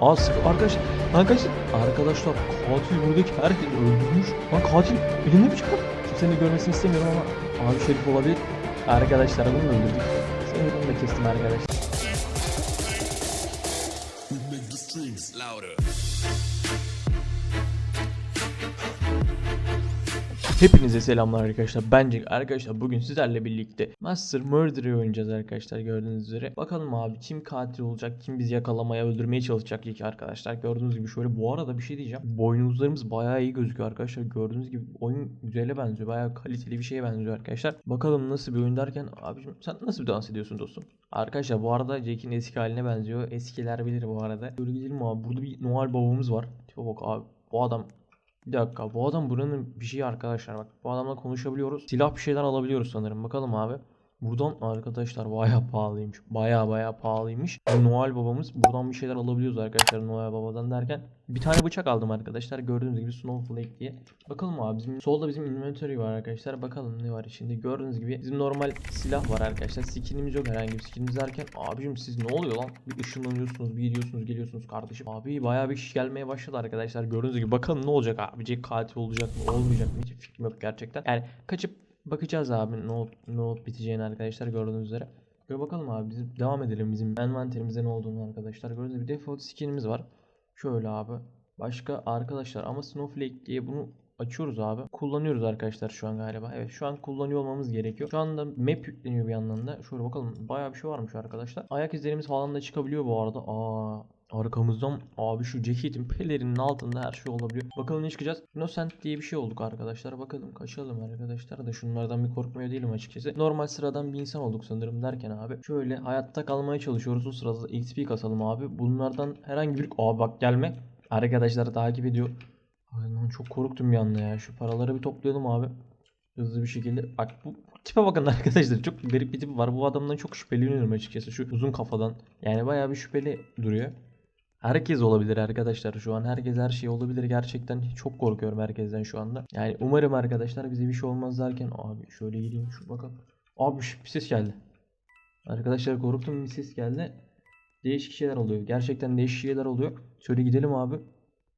Aa sık arkadaşlar. Arkadaşlar. Katil buradaki herkes öldürmüş. Lan katil elinde bıçak var. Kimsenin de görmesini istemiyorum ama abi şerif olabilir. Arkadaşlar bunu öldürdük? Seni bunu da kestim arkadaşlar. Hepinize selamlar arkadaşlar. Bence arkadaşlar bugün sizlerle birlikte Master Murder'ı oynayacağız arkadaşlar gördüğünüz üzere. Bakalım abi kim katil olacak, kim bizi yakalamaya, öldürmeye çalışacak ilk arkadaşlar. Gördüğünüz gibi şöyle bu arada bir şey diyeceğim. Boynuzlarımız bayağı iyi gözüküyor arkadaşlar. Gördüğünüz gibi oyun güzele benziyor. Bayağı kaliteli bir şeye benziyor arkadaşlar. Bakalım nasıl bir oyun derken abicim sen nasıl bir dans ediyorsun dostum? Arkadaşlar bu arada Jack'in eski haline benziyor. Eskiler bilir bu arada. Böyle gidelim abi. Burada bir Noel babamız var. Tipe bak abi. Bu adam bir dakika bu adam buranın bir şeyi arkadaşlar bak. Bu adamla konuşabiliyoruz. Silah bir şeyler alabiliyoruz sanırım. Bakalım abi. Buradan arkadaşlar bayağı pahalıymış. Bayağı bayağı pahalıymış. Noel babamız. Buradan bir şeyler alabiliyoruz arkadaşlar Noel babadan derken. Bir tane bıçak aldım arkadaşlar. Gördüğünüz gibi Snowflake diye. Bakalım abi bizim solda bizim inventory var arkadaşlar. Bakalım ne var içinde. Gördüğünüz gibi bizim normal silah var arkadaşlar. Skinimiz yok herhangi bir skinimiz derken. Abicim siz ne oluyor lan? Bir ışınlanıyorsunuz, bir gidiyorsunuz, geliyorsunuz kardeşim. Abi bayağı bir kişi gelmeye başladı arkadaşlar. Gördüğünüz gibi bakalım ne olacak abi. Jack katil olacak mı, olmayacak mı? Hiç fikrim yok gerçekten. Yani kaçıp bakacağız abi ne olup, ne olup biteceğini arkadaşlar gördüğünüz üzere. Böyle bakalım abi biz devam edelim bizim envanterimizde ne olduğunu arkadaşlar. Gördüğünüz gibi default skinimiz var. Şöyle abi. Başka arkadaşlar ama Snowflake diye bunu açıyoruz abi. Kullanıyoruz arkadaşlar şu an galiba. Evet şu an kullanıyor olmamız gerekiyor. Şu anda map yükleniyor bir yandan da. Şöyle bakalım bayağı bir şey varmış arkadaşlar. Ayak izlerimiz falan da çıkabiliyor bu arada. Aa Arkamızdan abi şu ceketin pelerinin altında her şey olabiliyor. Bakalım ne çıkacağız. Innocent diye bir şey olduk arkadaşlar. Bakalım kaçalım arkadaşlar da şunlardan bir korkmuyor değilim açıkçası. Normal sıradan bir insan olduk sanırım derken abi. Şöyle hayatta kalmaya çalışıyoruz. O sırada da XP kasalım abi. Bunlardan herhangi bir... Aa bak gelme. Arkadaşlar takip ediyor. Ay lan çok korktum bir anda ya. Şu paraları bir toplayalım abi. Hızlı bir şekilde. Bak bu tipe bakın arkadaşlar. Çok garip bir tip var. Bu adamdan çok şüpheleniyorum açıkçası. Şu uzun kafadan. Yani bayağı bir şüpheli duruyor. Herkes olabilir arkadaşlar şu an. Herkes her şey olabilir. Gerçekten çok korkuyorum herkesten şu anda. Yani umarım arkadaşlar bize bir şey olmaz derken. Abi şöyle gireyim şu bakalım. Abi bir ses geldi. Arkadaşlar korktum bir ses geldi. Değişik şeyler oluyor. Gerçekten değişik şeyler oluyor. Şöyle gidelim abi.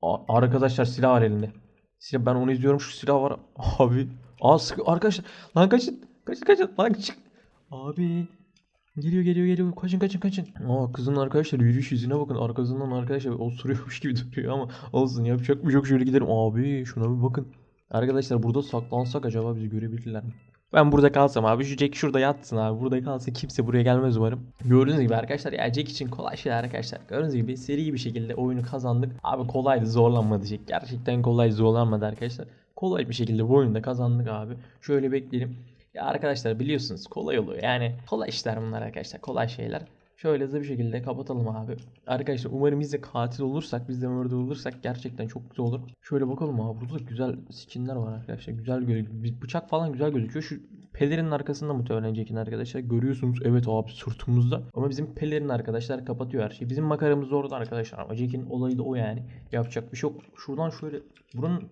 A- arkadaşlar silah var elinde. Silah ben onu izliyorum şu silah var. Abi. Aa arkadaşlar. Lan kaçın. Kaçın kaçın. Lan çık. Abi. Geliyor geliyor geliyor. Kaçın kaçın kaçın. Aa kızın arkadaşlar yürüyüş yüzüne bakın. Arkasından arkadaşlar osuruyormuş gibi duruyor ama olsun yapacak bir yok. Şöyle gidelim. Abi şuna bir bakın. Arkadaşlar burada saklansak acaba bizi görebilirler mi? Ben burada kalsam abi şu Jack şurada yatsın abi. Burada kalsa kimse buraya gelmez umarım. Gördüğünüz gibi arkadaşlar ya Jack için kolay şeyler arkadaşlar. Gördüğünüz gibi seri bir şekilde oyunu kazandık. Abi kolaydı zorlanmadı Jack. Gerçekten kolay zorlanmadı arkadaşlar. Kolay bir şekilde bu oyunda kazandık abi. Şöyle bekleyelim. Ya arkadaşlar biliyorsunuz kolay oluyor. Yani kolay işler bunlar arkadaşlar. Kolay şeyler. Şöyle hızlı bir şekilde kapatalım abi. Arkadaşlar umarım biz de katil olursak, biz de murder olursak gerçekten çok güzel olur. Şöyle bakalım abi. Burada da güzel skinler var arkadaşlar. Güzel gözüküyor. Bıçak falan güzel gözüküyor. Şu pelerinin arkasında muhtemelen Jack'in arkadaşlar. Görüyorsunuz evet abi sırtımızda. Ama bizim pelerin arkadaşlar kapatıyor her şeyi. Bizim makaramız da orada arkadaşlar. Ama Jack'in olayı da o yani. Yapacak bir şey yok. Şuradan şöyle buranın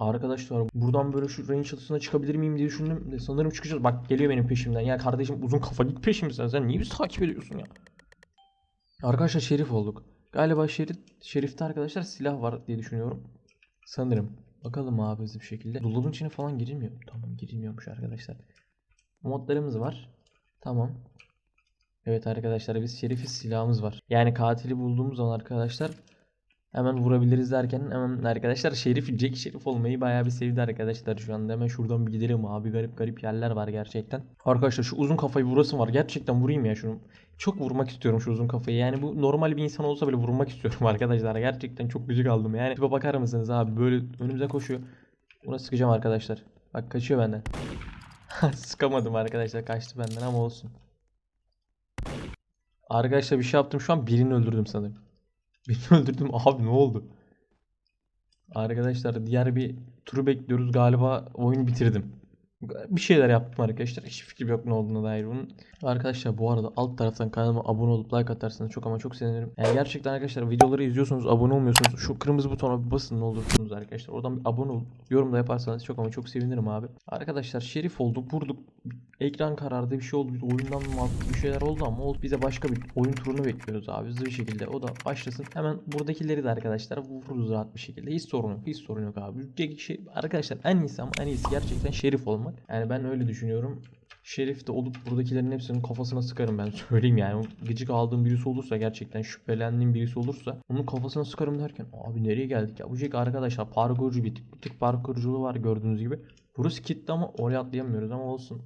Arkadaşlar buradan böyle şu range çatısına çıkabilir miyim diye düşündüm de sanırım çıkacağız. Bak geliyor benim peşimden. Ya kardeşim uzun kafa git peşimden. Sen niye bizi takip ediyorsun ya? Arkadaşlar şerif olduk. Galiba şerif, şerifte arkadaşlar silah var diye düşünüyorum. Sanırım. Bakalım abi hızlı bir şekilde. Dolabın içine falan girilmiyor. Tamam girilmiyormuş arkadaşlar. Modlarımız var. Tamam. Evet arkadaşlar biz şerifiz silahımız var. Yani katili bulduğumuz zaman arkadaşlar Hemen vurabiliriz derken hemen arkadaşlar Şerif Jack Şerif olmayı bayağı bir sevdi arkadaşlar şu anda. Hemen şuradan bir gidelim abi garip garip yerler var gerçekten. Arkadaşlar şu uzun kafayı vurasım var. Gerçekten vurayım ya şunu. Çok vurmak istiyorum şu uzun kafayı. Yani bu normal bir insan olsa bile vurmak istiyorum arkadaşlar. Gerçekten çok gıcık aldım yani. Tipe bakar mısınız abi böyle önümüze koşuyor. Buna sıkacağım arkadaşlar. Bak kaçıyor benden. Sıkamadım arkadaşlar kaçtı benden ama olsun. Arkadaşlar bir şey yaptım şu an birini öldürdüm sanırım. Birini öldürdüm abi ne oldu? Arkadaşlar diğer bir turu bekliyoruz galiba oyunu bitirdim. Bir şeyler yaptım arkadaşlar. Hiç fikrim yok ne olduğuna dair bunun. Arkadaşlar bu arada alt taraftan kanalıma abone olup like atarsanız çok ama çok sevinirim. Yani gerçekten arkadaşlar videoları izliyorsunuz abone olmuyorsunuz. Şu kırmızı butona bir basın ne olursunuz arkadaşlar. Oradan bir abone olup yorum da yaparsanız çok ama çok sevinirim abi. Arkadaşlar şerif olduk vurduk. Ekran karardı bir şey oldu. Bir oyundan bir şeyler oldu ama oldu. Bize başka bir oyun turunu bekliyoruz abi hızlı bir şekilde. O da başlasın. Hemen buradakileri de arkadaşlar vururuz rahat bir şekilde. Hiç sorun yok. Hiç sorun yok abi. Şey, arkadaşlar en iyisi ama en iyisi gerçekten şerif olmak. Yani ben öyle düşünüyorum. Şerif de olup buradakilerin hepsinin kafasına sıkarım ben söyleyeyim yani. Gıcık aldığım birisi olursa gerçekten şüphelendiğim birisi olursa onun kafasına sıkarım derken abi nereye geldik ya? Bu Jack arkadaşlar parkurcu bir tık, bir tık parkurculuğu var gördüğünüz gibi. Burası kilitli ama oraya atlayamıyoruz ama olsun.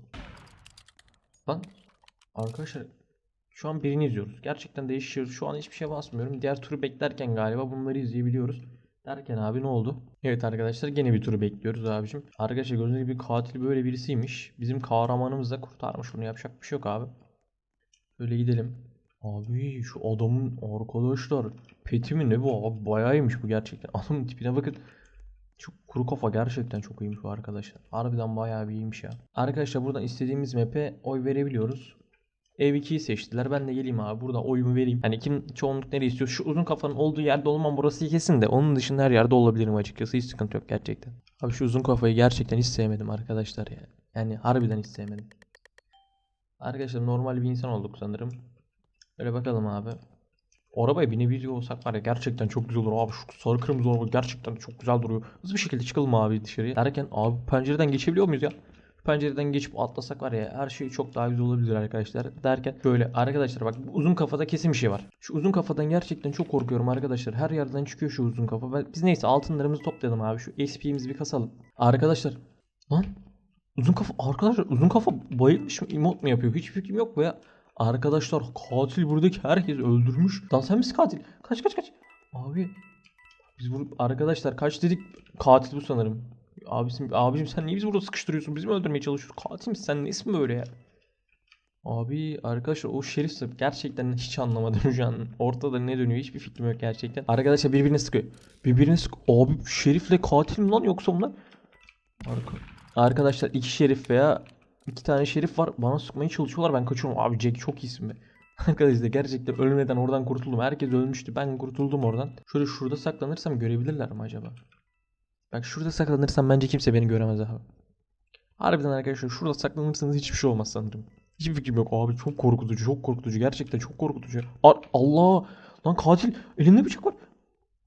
Lan arkadaşlar şu an birini izliyoruz. Gerçekten değişiyor. Şu an hiçbir şey basmıyorum. Diğer turu beklerken galiba bunları izleyebiliyoruz. Derken abi ne oldu? Evet arkadaşlar gene bir turu bekliyoruz abicim. Arkadaşlar gördüğünüz gibi katil böyle birisiymiş. Bizim kahramanımız da kurtarmış bunu yapacak bir şey yok abi. Böyle gidelim. Abi şu adamın arkadaşlar peti mi ne bu? Abi bayağı iyiymiş bu gerçekten. Adamın tipine bakın. Şu kuru kafa gerçekten çok iyiymiş bu arkadaşlar. Harbiden bayağı bir iyiymiş ya. Arkadaşlar buradan istediğimiz map'e oy verebiliyoruz. Ev 2'yi seçtiler. Ben de geleyim abi. Burada oyumu vereyim. Hani kim çoğunluk nereye istiyor? Şu uzun kafanın olduğu yerde olmam burası kesin de. Onun dışında her yerde olabilirim açıkçası. Hiç sıkıntı yok gerçekten. Abi şu uzun kafayı gerçekten hiç sevmedim arkadaşlar ya. Yani harbiden hiç sevmedim. Arkadaşlar normal bir insan olduk sanırım. Böyle bakalım abi. O arabaya binebiliyor olsak var ya gerçekten çok güzel olur abi. Şu sarı kırmızı araba gerçekten çok güzel duruyor. Hızlı bir şekilde çıkalım abi dışarıya. Derken abi pencereden geçebiliyor muyuz ya? Pencereden geçip atlasak var ya her şey çok daha güzel olabilir arkadaşlar derken böyle arkadaşlar bak bu uzun kafada kesin bir şey var. Şu uzun kafadan gerçekten çok korkuyorum arkadaşlar. Her yerden çıkıyor şu uzun kafa. Biz neyse altınlarımızı toplayalım abi. Şu XP'mizi bir kasalım. Arkadaşlar lan uzun kafa arkadaşlar uzun kafa bayılmış mı emot mu yapıyor? Hiç fikrim yok veya arkadaşlar katil buradaki herkes öldürmüş. Lan sen misin katil? Kaç kaç kaç. Abi biz bunu arkadaşlar kaç dedik katil bu sanırım. Abisim, abicim sen niye bizi burada sıkıştırıyorsun? Bizi mi öldürmeye çalışıyorsun? Katil misin sen? Nesin böyle ya? Abi arkadaşlar o şerif gerçekten hiç anlamadım şu an. Ortada ne dönüyor hiçbir fikrim yok gerçekten. Arkadaşlar birbirini sıkıyor. Birbirini sık. Abi şerifle katil mi lan yoksa bunlar? Arka- Arkadaşlar iki şerif veya iki tane şerif var. Bana sıkmaya çalışıyorlar. Ben kaçıyorum. Abi Jack çok iyisin be. Arkadaşlar gerçekten ölmeden oradan kurtuldum. Herkes ölmüştü. Ben kurtuldum oradan. Şöyle şurada saklanırsam görebilirler mi acaba? Bak şurada saklanırsam bence kimse beni göremez abi. Harbiden arkadaşlar şurada saklanırsanız hiçbir şey olmaz sanırım. Hiçbir fikrim yok abi çok korkutucu çok korkutucu gerçekten çok korkutucu. Ar- Allah lan katil elinde bıçak var.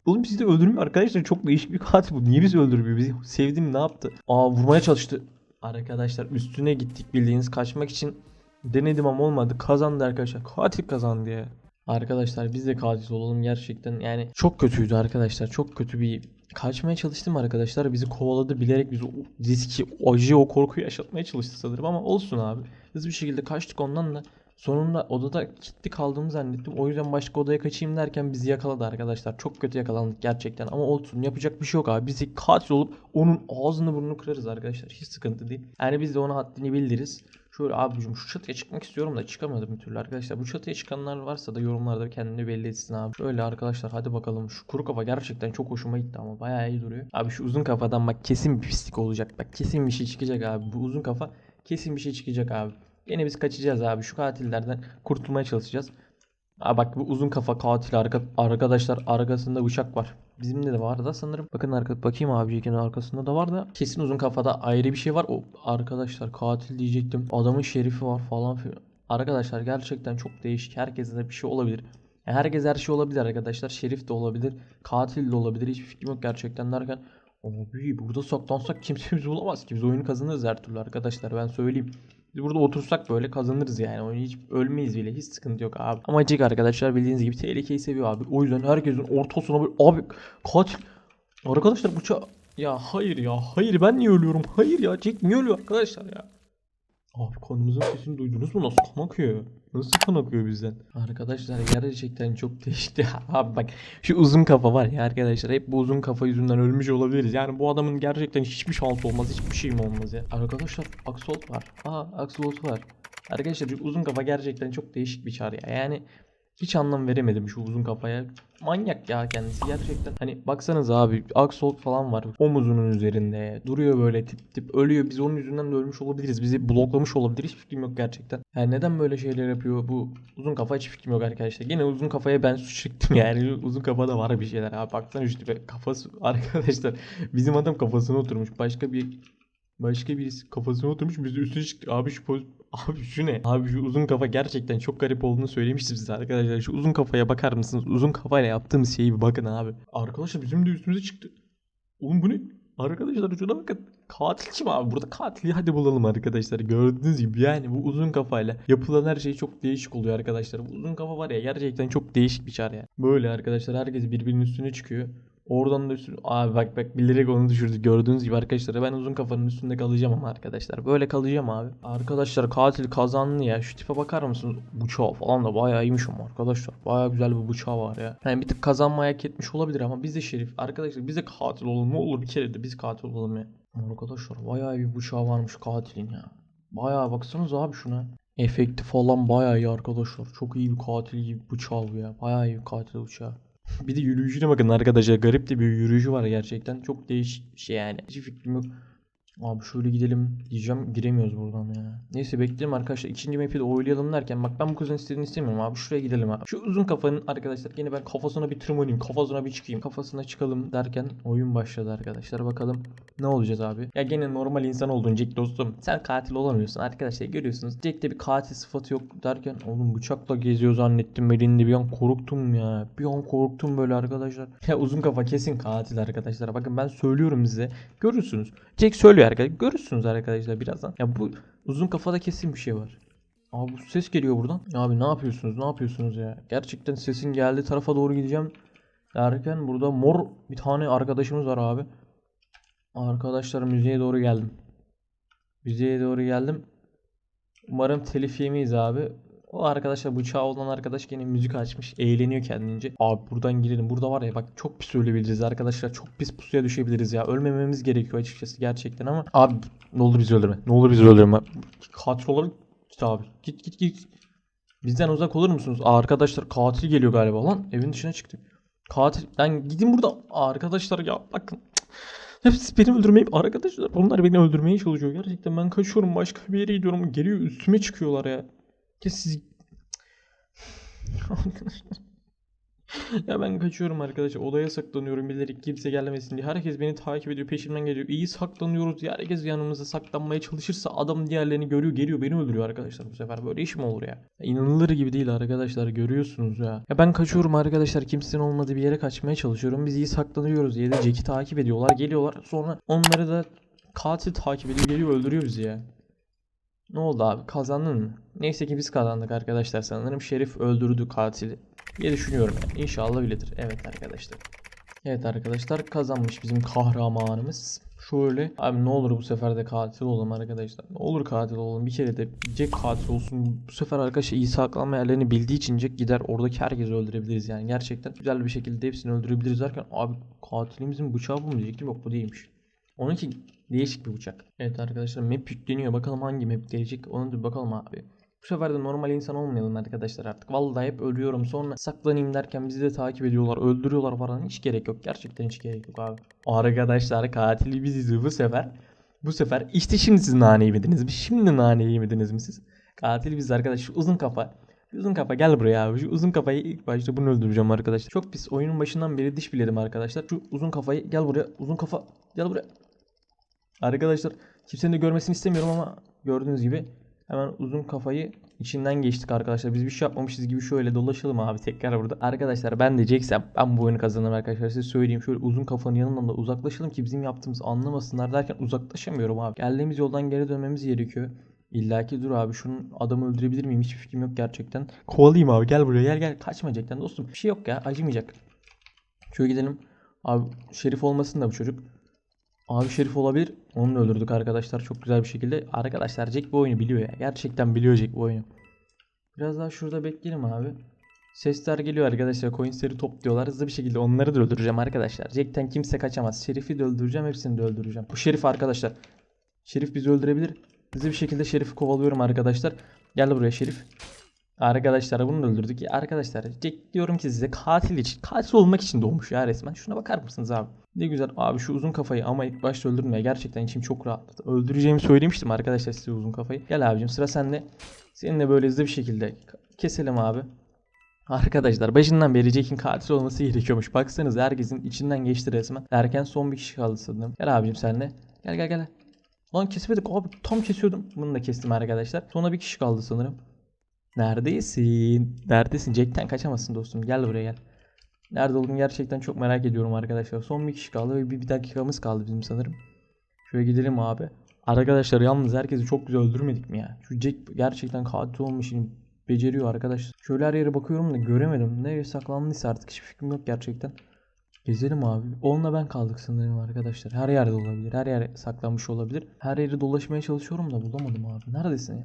Oğlum bizi de öldürmüyor arkadaşlar çok değişik bir katil bu. Niye bizi öldürmüyor? Bizi sevdim ne yaptı? Aa vurmaya çalıştı. Arkadaşlar üstüne gittik bildiğiniz kaçmak için denedim ama olmadı. Kazandı arkadaşlar. Katil kazandı ya. Arkadaşlar biz de katil olalım gerçekten yani çok kötüydü arkadaşlar çok kötü bir kaçmaya çalıştım arkadaşlar. Bizi kovaladı bilerek bizi riski o acıyı o korkuyu yaşatmaya çalıştı sanırım ama olsun abi. Hızlı bir şekilde kaçtık ondan da. Sonunda odada kilitli kaldığımı zannettim. O yüzden başka odaya kaçayım derken bizi yakaladı arkadaşlar. Çok kötü yakalandık gerçekten ama olsun. Yapacak bir şey yok abi. Bizi katil olup onun ağzını burnunu kırarız arkadaşlar. Hiç sıkıntı değil. Yani biz de ona haddini bildiririz Şöyle abicim şu çatıya çıkmak istiyorum da çıkamadım bir türlü arkadaşlar. Bu çatıya çıkanlar varsa da yorumlarda kendini belli etsin abi. Şöyle arkadaşlar hadi bakalım. Şu kuru kafa gerçekten çok hoşuma gitti ama bayağı iyi duruyor. Abi şu uzun kafadan bak kesin bir pislik olacak. Bak kesin bir şey çıkacak abi. Bu uzun kafa kesin bir şey çıkacak abi. Yine biz kaçacağız abi. Şu katillerden kurtulmaya çalışacağız. Aa bak bu uzun kafa katil arka, arkadaşlar arkasında bıçak var. Bizimde de var da sanırım. Bakın arka, bakayım abi arkasında da var da. Kesin uzun kafada ayrı bir şey var. O arkadaşlar katil diyecektim. Adamın şerifi var falan filan. Arkadaşlar gerçekten çok değişik. Herkese de bir şey olabilir. Yani herkes her şey olabilir arkadaşlar. Şerif de olabilir. Katil de olabilir. Hiçbir fikrim yok gerçekten derken. Abi burada saklansak kimse bizi bulamaz ki. Biz oyunu kazanırız her türlü arkadaşlar ben söyleyeyim. Burada otursak böyle kazanırız yani. Oyunu hiç ölmeyiz bile. Hiç sıkıntı yok abi. Ama Jack arkadaşlar bildiğiniz gibi tehlikeyi seviyor abi. O yüzden herkesin ortasına böyle abi katil. Arkadaşlar bıçağı ya hayır ya hayır ben niye ölüyorum? Hayır ya Jack niye ölüyor arkadaşlar ya? Abi kanımızın sesini duydunuz mu? Nasıl kan akıyor? Nasıl kan akıyor bizden? Arkadaşlar gerçekten çok değişti. Abi bak şu uzun kafa var ya arkadaşlar. Hep bu uzun kafa yüzünden ölmüş olabiliriz. Yani bu adamın gerçekten hiçbir şansı olmaz. Hiçbir şeyim olmaz ya. Arkadaşlar Axolot var. Aa Axolot var. Arkadaşlar uzun kafa gerçekten çok değişik bir çar ya. Yani Hiç anlam veremedim şu uzun kafaya. Manyak ya kendisi gerçekten. Hani baksanız abi Aksolot falan var omuzunun üzerinde. Duruyor böyle tip tip ölüyor. Biz onun yüzünden de ölmüş olabiliriz. Bizi bloklamış olabilir. Hiç fikrim yok gerçekten. Yani neden böyle şeyler yapıyor bu uzun kafa hiç fikrim yok arkadaşlar. Yine uzun kafaya ben suç çıktım yani. Uzun kafada var bir şeyler abi. Baksana şu tipe kafası arkadaşlar. Bizim adam kafasına oturmuş. Başka bir Başka birisi kafasına oturmuş biz de üstüne çıktık. Abi şu poz... Abi şu ne? Abi şu uzun kafa gerçekten çok garip olduğunu söylemiştim size arkadaşlar. Şu uzun kafaya bakar mısınız? Uzun kafayla yaptığımız şeyi bir bakın abi. Arkadaşlar bizim de üstümüze çıktı. Oğlum bu ne? Arkadaşlar şuna bakın. Katil kim abi? Burada katili hadi bulalım arkadaşlar. Gördüğünüz gibi yani bu uzun kafayla yapılan her şey çok değişik oluyor arkadaşlar. Bu uzun kafa var ya gerçekten çok değişik bir çar ya. Böyle arkadaşlar herkes birbirinin üstüne çıkıyor. Oradan da üstüne... Abi bak bak bilerek onu düşürdü. Gördüğünüz gibi arkadaşlar ben uzun kafanın üstünde kalacağım ama arkadaşlar. Böyle kalacağım abi. Arkadaşlar katil kazandı ya. Şu tipe bakar mısınız? Bıçağı falan da bayağı iyiymiş ama arkadaşlar. Bayağı güzel bir bıçağı var ya. Yani bir tık kazanmaya hak etmiş olabilir ama biz de şerif. Arkadaşlar biz de katil olalım. Ne olur bir kere de biz katil olalım ya. Arkadaşlar bayağı bir bıçağı varmış katilin ya. Bayağı baksanız abi şuna. Efekti falan bayağı iyi arkadaşlar. Çok iyi bir katil gibi bıçağı bu ya. Bayağı iyi bir katil bıçağı. Bir de yürüyüşüne bakın arkadaşlar. Garip de bir yürüyüşü var gerçekten. Çok değişik bir şey yani. Hiç fikrim yok. Abi şöyle gidelim diyeceğim. Giremiyoruz buradan ya. Neyse bekleyelim arkadaşlar. İkinci map'i de oylayalım derken. Bak ben bu kızın istediğini istemiyorum abi. Şuraya gidelim abi. Şu uzun kafanın arkadaşlar. Yine ben kafasına bir tırmanayım. Kafasına bir çıkayım. Kafasına çıkalım derken oyun başladı arkadaşlar. Bakalım ne olacağız abi. Ya gene normal insan oldun Jack dostum. Sen katil olamıyorsun arkadaşlar. Görüyorsunuz. Jack'te bir katil sıfatı yok derken. Oğlum bıçakla geziyor zannettim. Elinde bir an korktum ya. Bir an korktum böyle arkadaşlar. Ya uzun kafa kesin katil arkadaşlar. Bakın ben söylüyorum size. Görürsünüz. Jack söylüyor arkadaşlar. Görürsünüz arkadaşlar birazdan. Ya bu uzun kafada kesin bir şey var. Abi bu ses geliyor buradan. Abi ne yapıyorsunuz? Ne yapıyorsunuz ya? Gerçekten sesin geldiği tarafa doğru gideceğim. Derken burada mor bir tane arkadaşımız var abi. Arkadaşlar müziğe doğru geldim. Müziğe doğru geldim. Umarım telif yemeyiz abi. O arkadaşlar bıçağı olan arkadaş gene müzik açmış. Eğleniyor kendince. Abi buradan girelim. Burada var ya bak çok pis ölebiliriz arkadaşlar. Çok pis pusuya düşebiliriz ya. Ölmememiz gerekiyor açıkçası gerçekten ama. Abi ne olur bizi öldürme. Ne olur bizi öldürme. Katil olarak git abi. Git git git. Bizden uzak olur musunuz? Aa, arkadaşlar katil geliyor galiba lan. Evin dışına çıktı. Katil. Lan gidin burada. Aa, arkadaşlar ya bakın. Hepsi beni öldürmeyi arkadaşlar onlar beni öldürmeye çalışıyor. Gerçekten ben kaçıyorum başka bir yere gidiyorum. Geliyor üstüme çıkıyorlar ya. Ya siz ya ben kaçıyorum arkadaşlar. Odaya saklanıyorum bilerek kimse gelmesin diye. Herkes beni takip ediyor, peşimden geliyor. İyi saklanıyoruz diye herkes yanımıza saklanmaya çalışırsa adam diğerlerini görüyor, geliyor beni öldürüyor arkadaşlar bu sefer. Böyle iş mi olur ya? ya inanılır gibi değil arkadaşlar. Görüyorsunuz ya. Ya ben kaçıyorum arkadaşlar. Kimsenin olmadığı bir yere kaçmaya çalışıyorum. Biz iyi saklanıyoruz diye de Jack'i takip ediyorlar. Geliyorlar. Sonra onları da katil takip ediyor, geliyor öldürüyor bizi ya. Ne oldu abi? Kazandın mı? Neyse ki biz kazandık arkadaşlar sanırım. Şerif öldürdü katili diye düşünüyorum yani. İnşallah öyledir. Evet arkadaşlar. Evet arkadaşlar kazanmış bizim kahramanımız. Şöyle abi ne olur bu sefer de katil olalım arkadaşlar. Ne olur katil olalım. Bir kere de Jack katil olsun. Bu sefer arkadaşlar iyi saklanma yerlerini bildiği için Jack gider oradaki herkesi öldürebiliriz yani. Gerçekten güzel bir şekilde hepsini öldürebiliriz derken abi katilimizin bıçağı bu mu diyecektim. Yok bu değilmiş. Onunki değişik bir bıçak. Evet arkadaşlar map yükleniyor. Bakalım hangi map gelecek. Onu da bakalım abi. Bu sefer de normal insan olmayalım arkadaşlar artık. Vallahi hep ölüyorum. Sonra saklanayım derken bizi de takip ediyorlar. Öldürüyorlar falan. Hiç gerek yok. Gerçekten hiç gerek yok abi. Arkadaşlar katili biziz bu sefer. Bu sefer işte şimdi siz nane yemediniz mi? Şimdi nane yemediniz mi siz? Katil biz arkadaş. Uzun kafa. Uzun kafa gel buraya abi. Şu uzun kafayı ilk başta bunu öldüreceğim arkadaşlar. Çok pis. Oyunun başından beri diş biledim arkadaşlar. Şu uzun kafayı gel buraya. Uzun kafa gel buraya. Arkadaşlar kimsenin de görmesini istemiyorum ama gördüğünüz gibi hemen uzun kafayı içinden geçtik arkadaşlar. Biz bir şey yapmamışız gibi şöyle dolaşalım abi tekrar burada. Arkadaşlar ben de Jacksem ben bu oyunu kazanırım arkadaşlar size söyleyeyim. Şöyle uzun kafanın yanından da uzaklaşalım ki bizim yaptığımızı anlamasınlar derken uzaklaşamıyorum abi. Geldiğimiz yoldan geri dönmemiz gerekiyor. İlla ki dur abi şunun adamı öldürebilir miyim hiçbir fikrim yok gerçekten. Kovalayayım abi gel buraya gel gel kaçma Jack'ten dostum. Bir şey yok ya acımayacak. Şöyle gidelim. Abi şerif olmasın da bu çocuk. Abi Şerif olabilir. Onu da öldürdük arkadaşlar çok güzel bir şekilde. Arkadaşlar Jack bu oyunu biliyor ya. Gerçekten biliyor Jack bu oyunu. Biraz daha şurada bekleyelim abi. Sesler geliyor arkadaşlar. Coinsleri topluyorlar. Hızlı bir şekilde onları da öldüreceğim arkadaşlar. Jack'ten kimse kaçamaz. Şerif'i de öldüreceğim. Hepsini de öldüreceğim. Bu Şerif arkadaşlar. Şerif bizi öldürebilir. Hızlı bir şekilde Şerif'i kovalıyorum arkadaşlar. Gel buraya Şerif. Arkadaşlar bunu öldürdük. Arkadaşlar Jack diyorum ki size katil için. Katil olmak için doğmuş ya resmen. Şuna bakar mısınız abi? Ne güzel abi şu uzun kafayı ama ilk başta öldürdüm ya. Gerçekten içim çok rahatladı. Öldüreceğimi söylemiştim arkadaşlar size uzun kafayı. Gel abicim sıra sende. Seninle böyle hızlı bir şekilde keselim abi. Arkadaşlar başından beri Jack'in katil olması gerekiyormuş. Baksanıza herkesin içinden geçti resmen. Derken son bir kişi kaldı sanırım. Gel abicim sen de. Gel gel gel. Lan kesemedik abi tam kesiyordum. Bunu da kestim arkadaşlar. Sonra bir kişi kaldı sanırım. Neredesin? Neredesin? Jack'ten kaçamazsın dostum. Gel buraya gel. Nerede olduğunu gerçekten çok merak ediyorum arkadaşlar. Son bir kişi kaldı ve bir, bir dakikamız kaldı bizim sanırım. Şöyle gidelim abi. Arkadaşlar yalnız herkesi çok güzel öldürmedik mi ya? Şu Jack gerçekten katil olmuş şimdi beceriyor arkadaşlar. Şöyle her yere bakıyorum da göremedim. Nereye saklandıysa artık hiçbir fikrim yok gerçekten. Gezelim abi. Onunla ben kaldık sanırım arkadaşlar. Her yerde olabilir. Her yere saklanmış olabilir. Her yeri dolaşmaya çalışıyorum da bulamadım abi. Neredesin ya?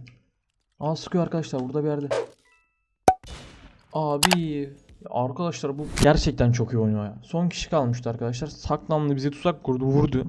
Aa sıkıyor arkadaşlar burada bir yerde. Abi arkadaşlar bu gerçekten çok iyi oynuyor ya. Son kişi kalmıştı arkadaşlar. Saklandı bize tuzak kurdu vurdu.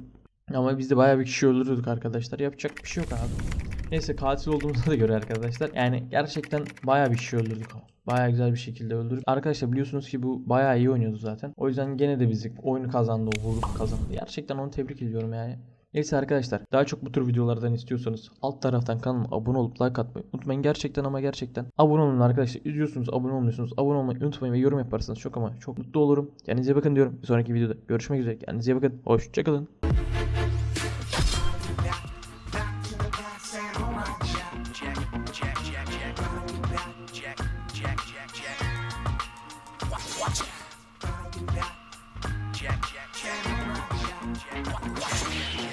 Ama biz de bayağı bir kişi öldürdük arkadaşlar. Yapacak bir şey yok abi. Neyse katil olduğumuza da göre arkadaşlar. Yani gerçekten bayağı bir kişi öldürdük. Bayağı güzel bir şekilde öldürdük. Arkadaşlar biliyorsunuz ki bu bayağı iyi oynuyordu zaten. O yüzden gene de bizi oyunu kazandı, o vurduk kazandı. Gerçekten onu tebrik ediyorum yani. Neyse arkadaşlar daha çok bu tür videolardan istiyorsanız alt taraftan kanalıma abone olup like atmayı unutmayın. Gerçekten ama gerçekten abone olun arkadaşlar. İzliyorsunuz abone olmuyorsunuz. Abone olmayı unutmayın ve yorum yaparsanız çok ama çok mutlu olurum. Kendinize bakın diyorum. Bir sonraki videoda görüşmek üzere. Kendinize bakın. Hoşçakalın.